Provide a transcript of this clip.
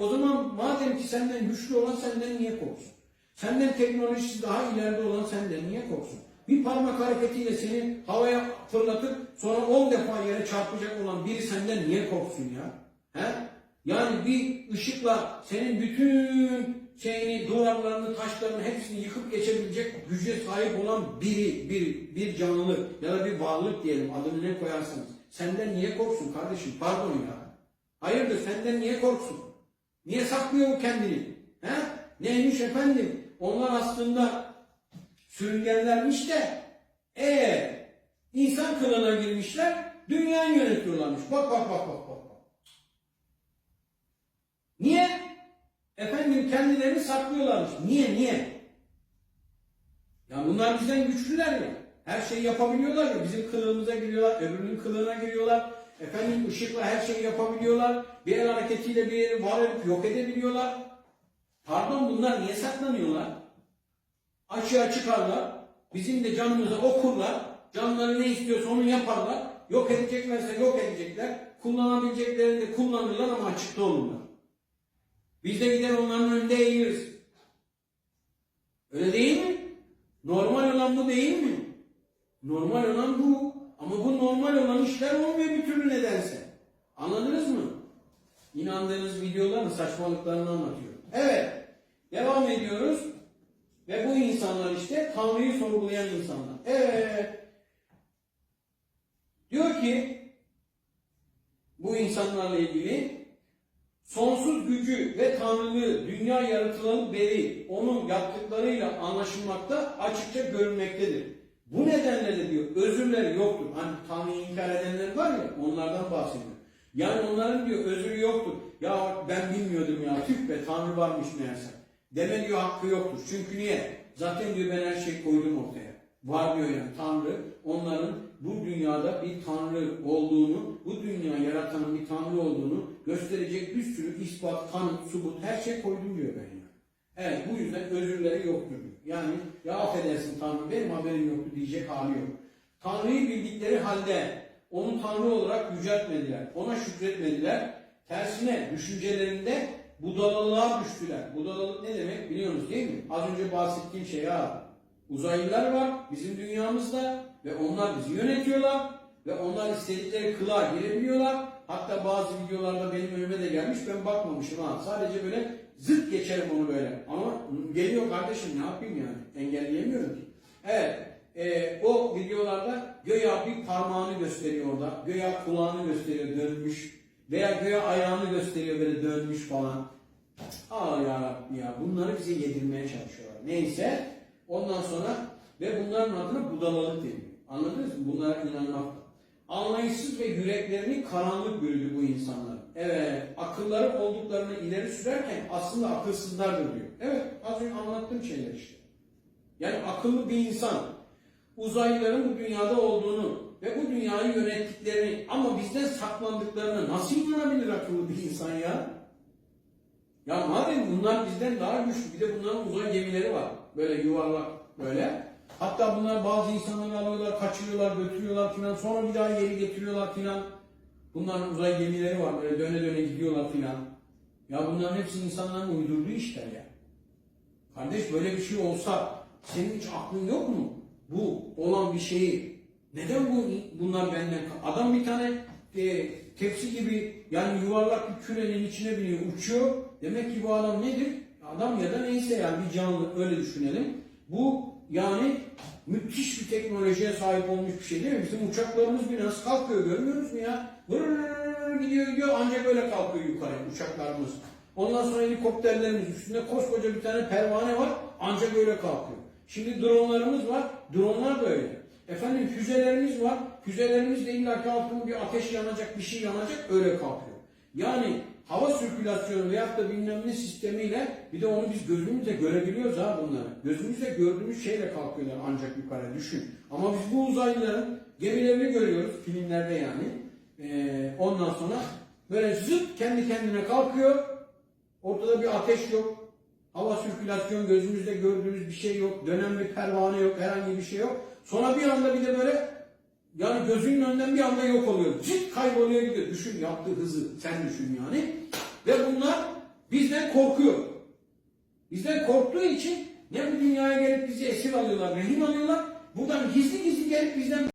o zaman madem ki senden güçlü olan senden niye korksun? Senden teknolojisi daha ileride olan senden niye korksun? Bir parmak hareketiyle seni havaya fırlatıp sonra 10 defa yere çarpacak olan biri senden niye korksun ya? He? Yani bir ışıkla senin bütün şeyini, duvarlarını, taşlarını hepsini yıkıp geçebilecek güce sahip olan biri, bir, bir canlı ya da bir varlık diyelim adını ne koyarsanız. Senden niye korksun kardeşim? Pardon ya. Hayırdır senden niye korksun? Niye saklıyor kendini? He? Neymiş efendim? Onlar aslında sürüngenlermiş de ee insan kılığına girmişler, dünyayı yönetiyorlarmış. Bak bak bak bak bak. Niye? Efendim kendilerini saklıyorlarmış. Niye niye? Ya bunlar bizden güçlüler ya. Her şeyi yapabiliyorlar ya. Bizim kılığımıza giriyorlar, öbürünün kılığına giriyorlar. Efendim ışıkla her şeyi yapabiliyorlar. Bir el hareketiyle bir yeri var edip yok edebiliyorlar. Pardon bunlar niye saklanıyorlar? Açığa çıkarlar. Bizim de canımıza okurlar. Canları ne istiyorsa onu yaparlar. Yok edeceklerse yok edecekler. Kullanabileceklerini de kullanırlar ama açıkta olurlar. Biz de gider onların önünde eğiliriz. Öyle değil mi? Normal olan bu değil mi? Normal olan bu. Bu normal olan işler olmuyor bir türlü nedense. Anladınız mı? İnandığınız videoların saçmalıklarını anlatıyor. Evet. Devam ediyoruz. Ve bu insanlar işte Tanrı'yı sorgulayan insanlar. Evet. Diyor ki bu insanlarla ilgili sonsuz gücü ve tanrılığı dünya yaratılalı beri onun yaptıklarıyla anlaşılmakta açıkça görünmektedir. Bu nedenle de diyor özürleri yoktur. Hani Tanrı'yı inkar edenler var ya onlardan bahsediyor. Yani onların diyor özrü yoktur. Ya ben bilmiyordum ya tüh be Tanrı varmış meğerse. Deme diyor hakkı yoktur. Çünkü niye? Zaten diyor ben her şeyi koydum ortaya. Var diyor yani Tanrı onların bu dünyada bir Tanrı olduğunu, bu dünya yaratanın bir Tanrı olduğunu gösterecek bir sürü ispat, kanıt, subut her şey koydum diyor ben yani. Evet bu yüzden özürleri yoktur. Yani ya affedersin Tanrı benim haberim yoktu diyecek hali yok. Tanrı'yı bildikleri halde onu Tanrı olarak yüceltmediler. Ona şükretmediler. Tersine düşüncelerinde budalalığa düştüler. Budalalık ne demek biliyorsunuz değil mi? Az önce bahsettiğim şey ha. Uzaylılar var bizim dünyamızda ve onlar bizi yönetiyorlar ve onlar istedikleri kılığa girebiliyorlar. Hatta bazı videolarda benim önüme de gelmiş ben bakmamışım ha. Sadece böyle zıt geçerim onu böyle. Ama geliyor kardeşim ne yapayım yani engelleyemiyorum ki. Evet e, o videolarda göya bir parmağını gösteriyor orada. Göya kulağını gösteriyor dönmüş. Veya göya ayağını gösteriyor böyle dönmüş falan. Aa ya Rabbi ya bunları bize yedirmeye çalışıyorlar. Neyse ondan sonra ve bunların adına budalalık deniyor. Anladınız mı? Bunlara inanmak. Anlayışsız ve yüreklerini karanlık bürüdü bu insanlar. Akılları olduklarını ileri sürerken aslında akılsızlardır diyor. Evet, az önce anlattığım şeyler işte. Yani akıllı bir insan uzaylıların bu dünyada olduğunu ve bu dünyayı yönettiklerini ama bizden saklandıklarını nasıl inanabilir akıllı bir insan ya? Ya madem bunlar bizden daha güçlü bir de bunların uzay gemileri var. Böyle yuvarlak böyle. Hatta bunlar bazı insanları alıyorlar, kaçırıyorlar, götürüyorlar filan. Sonra bir daha geri getiriyorlar filan. Bunların uzay gemileri var. Böyle döne döne gidiyorlar filan. Ya bunların hepsi insanların uydurduğu işler ya. Kardeş böyle bir şey olsa senin hiç aklın yok mu? Bu olan bir şeyi neden bu bunlar benden adam bir tane e, tepsi gibi yani yuvarlak bir kürenin içine biniyor uçuyor. Demek ki bu adam nedir? Adam ya da neyse yani bir canlı öyle düşünelim. Bu yani müthiş bir teknolojiye sahip olmuş bir şey değil mi? Bizim uçaklarımız bir nasıl kalkıyor görmüyoruz mu ya? Vırrrr gidiyor gidiyor ancak böyle kalkıyor yukarı uçaklarımız. Ondan sonra helikopterlerimiz üstünde koskoca bir tane pervane var ancak öyle kalkıyor. Şimdi dronlarımız var. Dronlar da öyle. Efendim füzelerimiz var. Füzelerimiz de illa altında bir ateş yanacak, bir şey yanacak öyle kalkıyor. Yani hava sirkülasyonu veyahut da bilmem ne sistemiyle bir de onu biz gözümüzle görebiliyoruz ha bunları. Gözümüzle gördüğümüz şeyle kalkıyorlar ancak yukarı düşün. Ama biz bu uzaylıların gemilerini görüyoruz filmlerde yani. Ee, ondan sonra böyle zıt kendi kendine kalkıyor. Ortada bir ateş yok. Hava sirkülasyon gözümüzde gördüğümüz bir şey yok. Dönen bir pervane yok. Herhangi bir şey yok. Sonra bir anda bir de böyle yani gözünün önünden bir anda yok oluyor. Cid kayboluyor gidiyor. Düşün yaptığı hızı. Sen düşün yani. Ve bunlar bizden korkuyor. Bizden korktuğu için ne bu dünyaya gelip bizi esir alıyorlar, rehin alıyorlar. Buradan gizli gizli gelip bizden